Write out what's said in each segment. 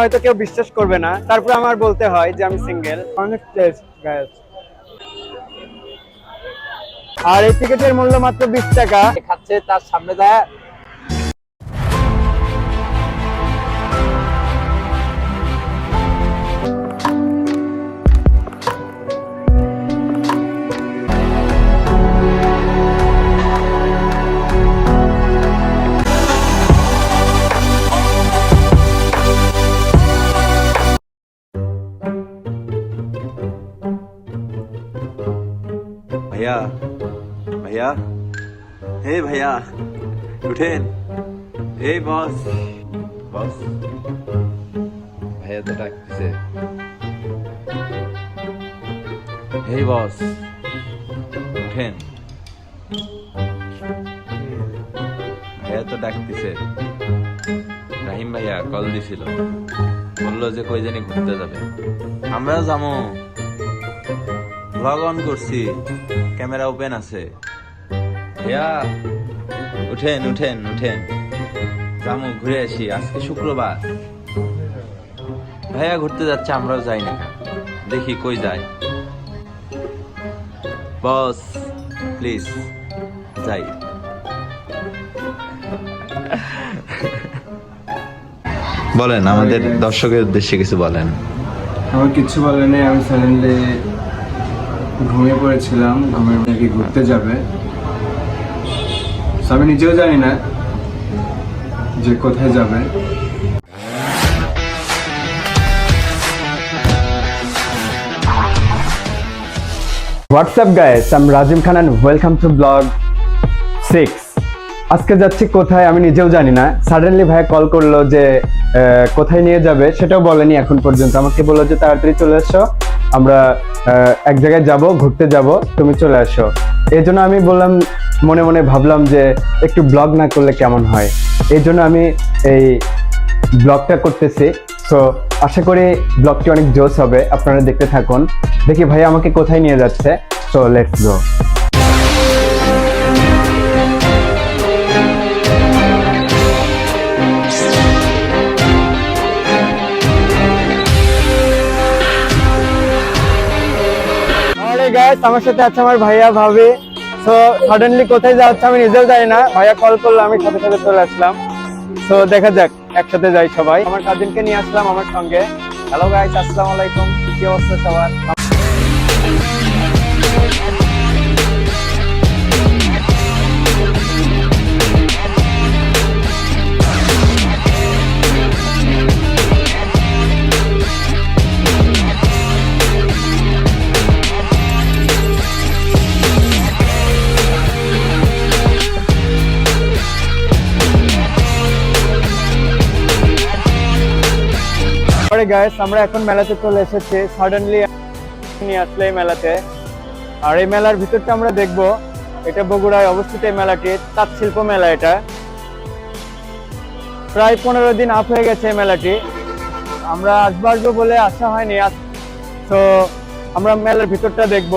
হয়তো কেউ বিশ্বাস করবে না। তারপর আমার বলতে হয় যে আমি সিঙ্গেল অনেক আর এই টিকিটের মূল্য মাত্র বিশ টাকা। খাচ্ছে তার সামনে দেয় ভাইয়া। ভাইয়া? হে ভাইয়া উঠেন। এই বস। বস। ভাইয়া তো ডাকছে হে বস। উঠেন। ভাইয়া তো ডাকতেছে। রাহিম ভাইয়া কল দিছিল। বলল যে কই জানি ঘুরতে যাবে। আমরাও যাব লগ অন করছি। ক্যামেরা ওপেন আছে। উঠেন উঠেন উঠেন। যাব ঘুরে আসি, আজকে শুক্রবার। ভাইয়া ঘুরতে যাচ্ছে, আমরাও যাই না দেখি কই যায়। বস, প্লিজ, যাই। বলেন, আমাদের দর্শকের উদ্দেশ্যে কিছু বলেন। আমার কিছু বলেন আমি সাডেনলি ঘুমিয়ে পড়েছিলাম, ঘুমের নাকি ঘুরতে যাবে? আমি নিজেও জানি না যে কোথায় যাবে। হোয়াটসঅ্যাপ গাইস আমি Rajim Khan and welcome to blog six আজকে যাচ্ছি কোথায় আমি নিজেও জানি না। সাডেনলি ভাই কল করল যে কোথায় নিয়ে যাবে সেটাও বলেনি এখন পর্যন্ত। আমাকে বলল যে, তাড়াতাড়ি চলে এসো। আমরা এক জায়গায় যাব, ঘুরতে যাব, তুমি চলে আসো। এই জন্য আমি বললাম, মনে মনে ভাবলাম যে একটু ব্লগ না করলে কেমন হয়? এই জন্য আমি এই ব্লগটা করতেছি। সো আশা করি ব্লগটি অনেক জোস হবে, আপনারা দেখতে থাকুন। দেখি ভাই আমাকে কোথায় নিয়ে যাচ্ছে। সো লেটস গো গাইস আমার সাথে আছে আমার ভাইয়া, ভাবি। সো সাডেনলি কোথায় যাচ্ছে আমি নিজেও জানি না। ভাইয়া কল করল, আমি সাথে সাথে চলে আসলাম। তো দেখা যাক, একসাথে যাই সবাই। আমার কাজিনকে নিয়ে আসলাম আমার সঙ্গে। হ্যালো গাইস আসসালামু আলাইকুম। কি অবস্থা সবার? গাইস আমরা এখন মেলাতে চলে এসেছি। সাডেনলি নিয়ে আসলে মেলাতে। আর এই মেলার ভিতরটা আমরা দেখব। এটা বগুড়ায় অবস্থিত এই মেলাটি। তাঁত শিল্প মেলা এটা। প্রায় পনেরো দিন আপ হয়ে গেছে এই মেলাটি। আমরা বলে আসা হয়নি। তো আমরা মেলার ভিতরটা দেখব।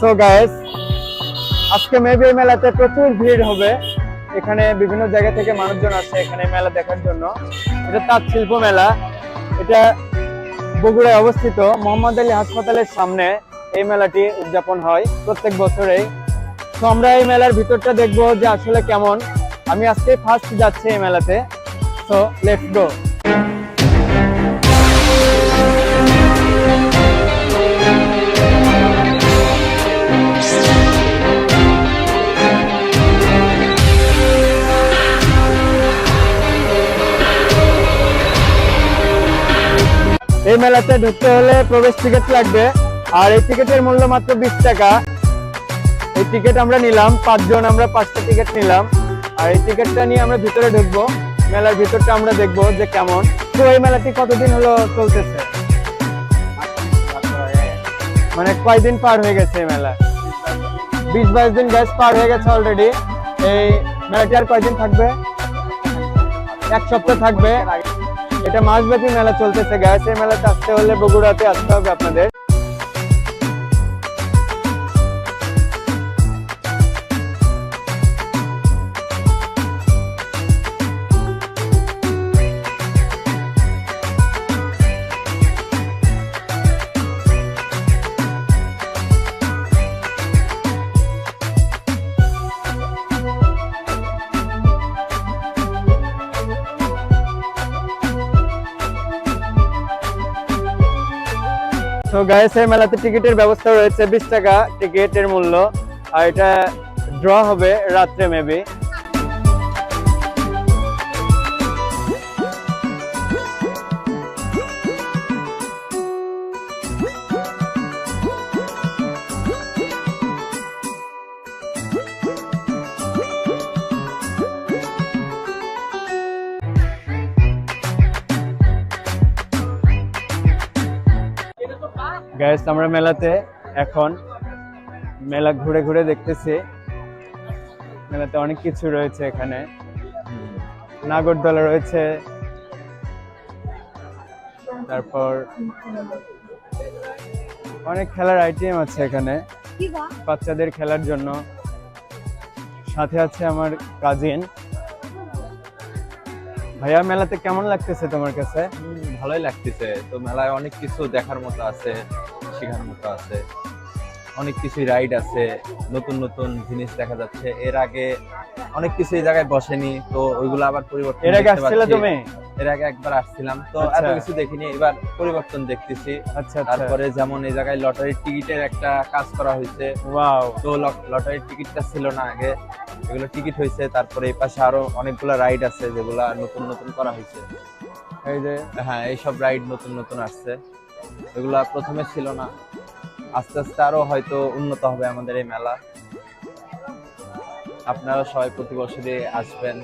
সো গাইস আজকে মেবি এই মেলাতে প্রচুর ভিড় হবে। এখানে বিভিন্ন জায়গা থেকে মানুষজন আসে এখানে মেলা দেখার জন্য। এটা তাঁত শিল্প মেলা। এটা বগুড়ায় অবস্থিত। মোহাম্মদ আলী হাসপাতালের সামনে এই মেলাটি উদযাপন হয় প্রত্যেক বছরেই। তো আমরা এই মেলার ভিতরটা দেখব যে আসলে কেমন। আমি আজকে ফার্স্ট যাচ্ছি এই মেলাতে। সো লেটস গো এই মেলাতে ঢুকতে হলে প্রবেশ টিকিট লাগবে, আর এই টিকিটের মূল্য মাত্র বিশ টাকা। এই টিকিট আমরা নিলাম, পাঁচজন আমরা পাঁচটা টিকিট নিলাম, আর এই টিকিটটা নিয়ে আমরা ভিতরে ঢুকবো। মেলার ভিতরটা আমরা দেখব যে কেমন। তো এই মেলাটি কতদিন হলো চলতেছে? মানে কয়দিন পার হয়ে গেছে এই মেলা? বিশ বাইশ দিন গ্যাস পার হয়ে গেছে অলরেডি এই মেলাটি আর কয়দিন থাকবে? এক সপ্তাহ থাকবে। এটা মাসব্যাপী মেলা চলতেছে এই মেলাতে আসতে হলে বগুড়াতে আসতে হবে আপনাদের। সো এই মেলাতে টিকিটের ব্যবস্থা রয়েছে, বিশ টাকা টিকিটের মূল্য। আর এটা ড্র হবে রাত্রে মেবি গাইস আমরা মেলাতে এখন মেলা ঘুরে ঘুরে দেখতেছি। মেলাতে অনেক কিছু রয়েছে এখানে। নাগরদোলা রয়েছে। তারপর অনেক খেলার আইটেম আছে এখানে। বাচ্চাদের খেলার জন্য। সাথে আছে আমার কাজিন ভাইয়া, মেলাতে কেমন লাগতেছে তোমার কাছে? ভালোই লাগতেছে। তো মেলায় অনেক কিছু দেখার মতো আছে। শেখার মতো আছে। অনেক কিছু রাইড আছে নতুন নতুন জিনিস দেখা যাচ্ছে। এর আগে অনেক কিছু এই জায়গায় বসেনি তো ওইগুলো আবার পরিবর্তন এর আগে আসছিলে তুমি? এর আগে একবার আসছিলাম তো আচ্ছা। এত কিছু দেখিনি এবার পরিবর্তন দেখতেছি। আচ্ছা আচ্ছা। তারপরে যেমন এই জায়গায় লটারির টিকিটের একটা কাজ করা হয়েছে। ওয়াও। তো লট- লটারির টিকিটটা ছিল না আগে এগুলো টিকিট হয়েছে তারপরে এই পাশে আরও অনেকগুলো রাইড আছে যেগুলা নতুন নতুন করা হয়েছে। এই যে? হ্যাঁ এইসব রাইড নতুন নতুন আসছে। এগুলা প্রথমে ছিল না। আস্তে আস্তে আরও হয়তো উন্নত হবে আমাদের এই মেলা। আপনারা সবাই প্রতি বছরই আসবেন।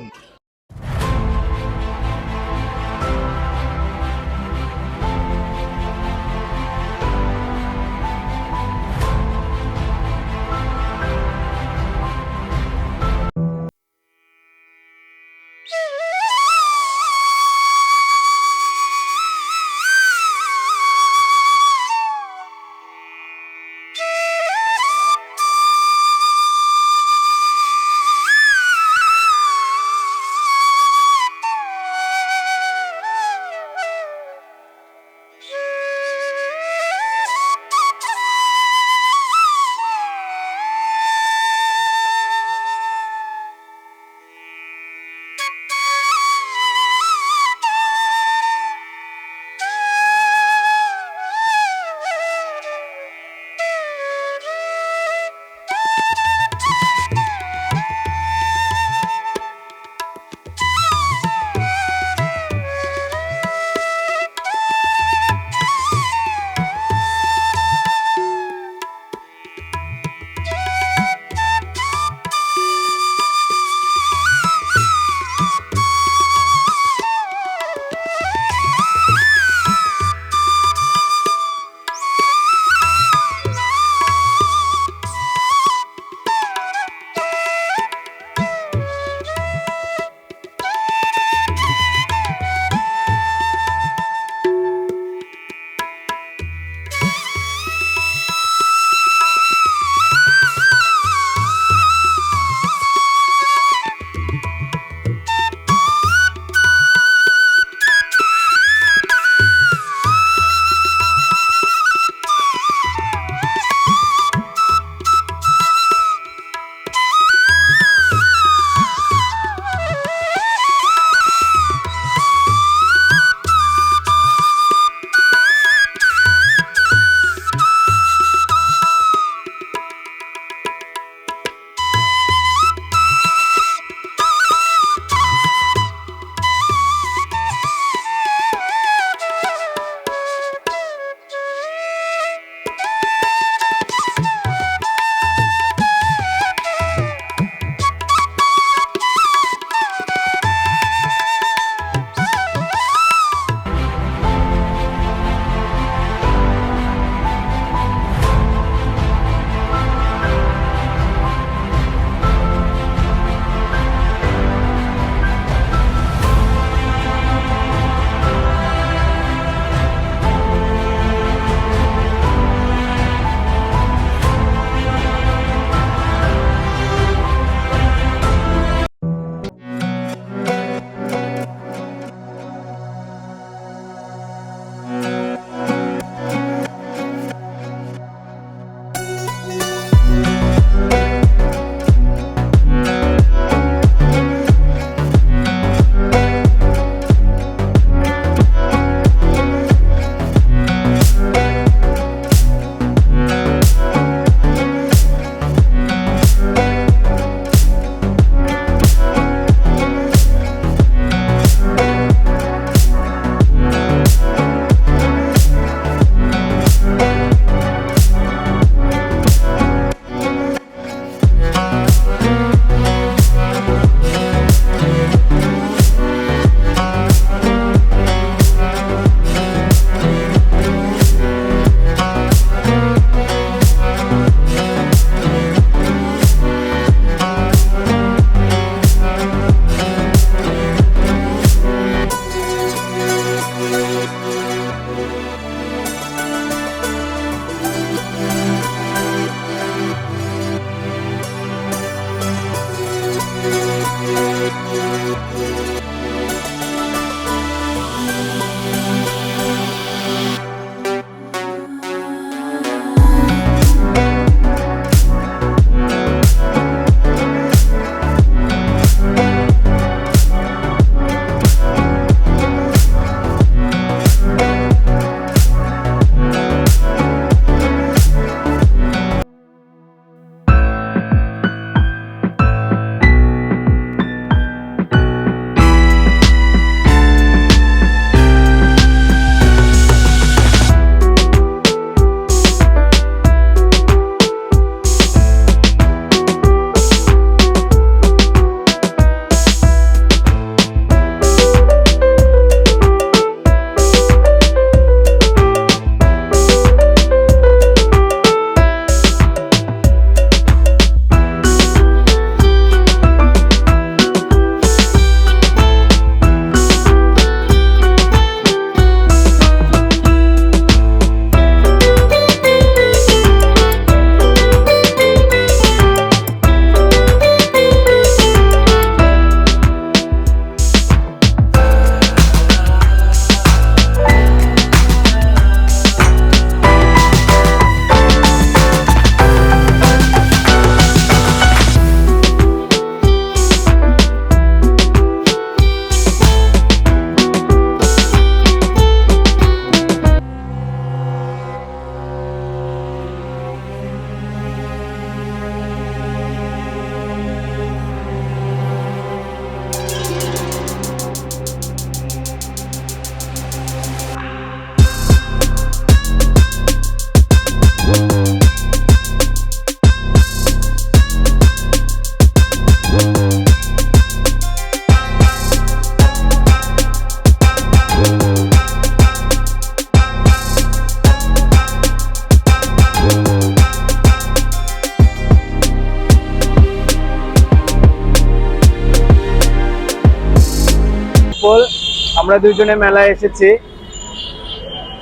আমরা দুইজনে মেলায় এসেছি।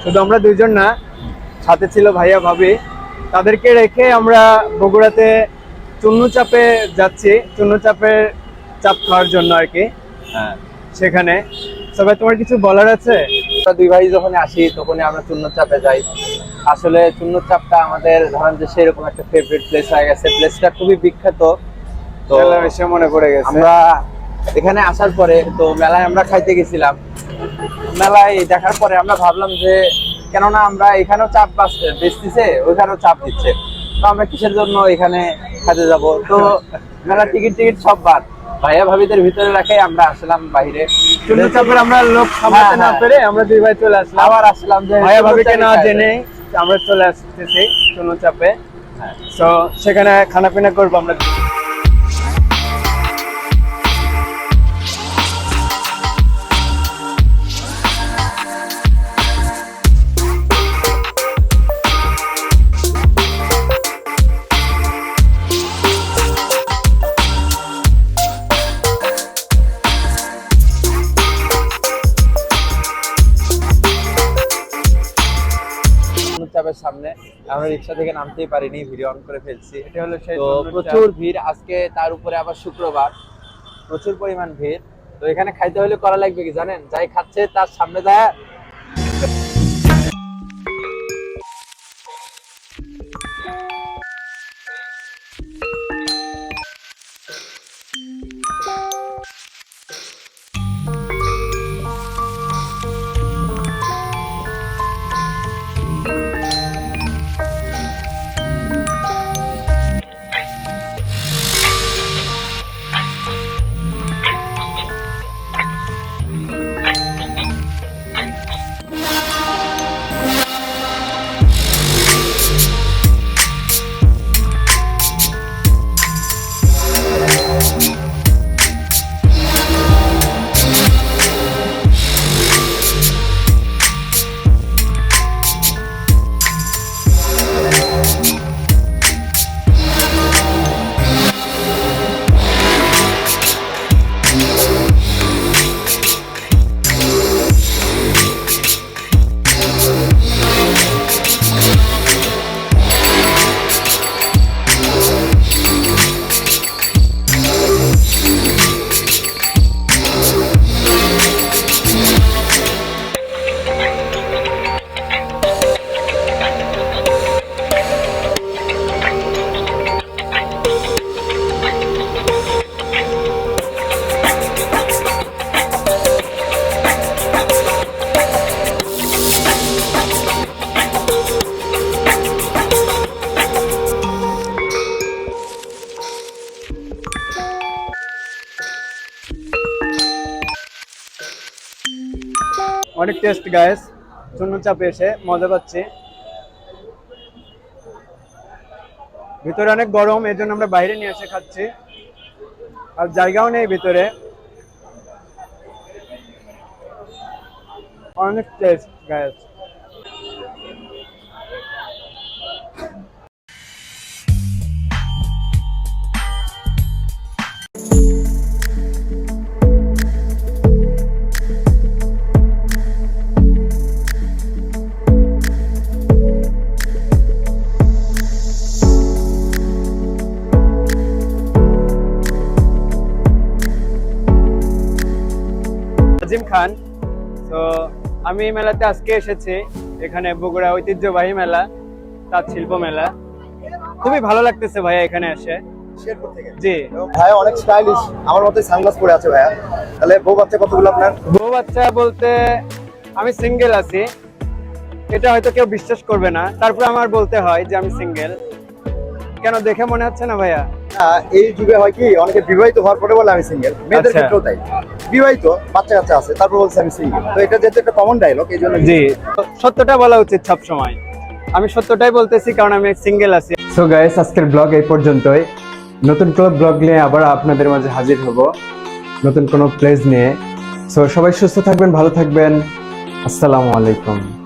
শুধু আমরা দুইজন না সাথে ছিল ভাইয়া ভাবি। তাদেরকে রেখে আমরা বগুড়াতে চুন্নু চাপে যাচ্ছি চুন্নু চাপের চাপ খাওয়ার জন্য আর কি। হ্যাঁ। সেখানে। সবাই তোমার কিছু বলার আছে? দুই ভাই যখন আসি তখনই আমরা চুন্নর চাপে যাই। আসলে চুন্নর চাপটা আমাদের ধরেন যে সেরকম একটা ফেভারিট প্লেস হয়ে গেছে। প্লেসটা খুবই বিখ্যাত। তো এসে মনে পড়ে গেছে। আমরা এখানে আসার পরে তো মেলায় আমরা খাইতে গেছিলাম। মেলায় দেখার পরে আমরা ভাবলাম যে কেননা আমরা এখানেও চাপ বেচতেছে ওইখানেও চাপ দিচ্ছে। তো আমরা কিসের জন্য এখানে খাইতে যাব? তো মেলা টিকিট টিকিট সব বাদ। ভাইয়া ভাবিদের ভিতরে রাখে আমরা আসলাম বাইরে চাপের আমরা লোক সামলাতে হ্যাঁ, না হ্যাঁ। পেরে আমরা দুই ভাই চলে আসলাম। আবার আসলাম যে ভাইয়া ভাবিকে না জেনে আমরা চলে আসতেছি চুন্নু চাপে। হ্যাঁ। তো সেখানে খানা পিনা করব আমরা। রিক্সা থেকে নামতেই পারিনি ভিডিও অন করে ফেলছি। এটা হলো সেই তো প্রচুর ভিড় আজকে তার উপরে আবার শুক্রবার। প্রচুর পরিমাণ ভিড়। তো এখানে খাইতে হলে করা লাগবে কি জানেন? যাই খাচ্ছে তার সামনে যায় টেস্ট গায়েস শূন্য চাপে এসে মজা পাচ্ছি। ভিতরে অনেক গরম, এই জন্য আমরা বাইরে নিয়ে এসে খাচ্ছি। আর জায়গাও নেই ভিতরে। অনেক টেস্ট গায়েস আজিম খান। তো আমি এই মেলাতে আজকে এসেছি। এখানে বগুড়া ঐতিহ্যবাহী মেলা তাঁত শিল্প মেলা। খুবই ভালো লাগতেছে ভাইয়া এখানে এসে। জি। অনেক স্টাইলিশ আমার মতোই সানগ্লাস পরে আছে ভাইয়া। তাহলে বউ বাচ্চা কতগুলো আপনার? বউ বাচ্চা বলতে আমি সিঙ্গেল আছি। এটা হয়তো কেউ বিশ্বাস করবে না। তারপর আমার বলতে হয় যে আমি সিঙ্গেল কেন দেখে মনে হচ্ছে না ভাইয়া? এই যুগে হয় কি অনেকে বিবাহিত হওয়ার পরে বলে আমি সিঙ্গেল মেয়েদের আচ্ছা। ক্ষেত্রেও তাই। বিবাহিত বাচ্চা কাচ্চা আছে তারপর বলছে আমি সিঙ্গেল তো এটা যেহেতু একটা কমন ডায়লগ এই জন্য জি। সত্যটা বলা উচিত সব সময় আমি সত্যটাই বলতেছি কারণ আমি সিঙ্গেল আছি। সো গাইস আজকের ব্লগ এই পর্যন্তই। নতুন কোনো ব্লগ নিয়ে আবার আপনাদের মাঝে হাজির হব। নতুন কোনো প্লেস নিয়ে। সো সবাই সুস্থ থাকবেন ভালো থাকবেন। আসসালামু আলাইকুম।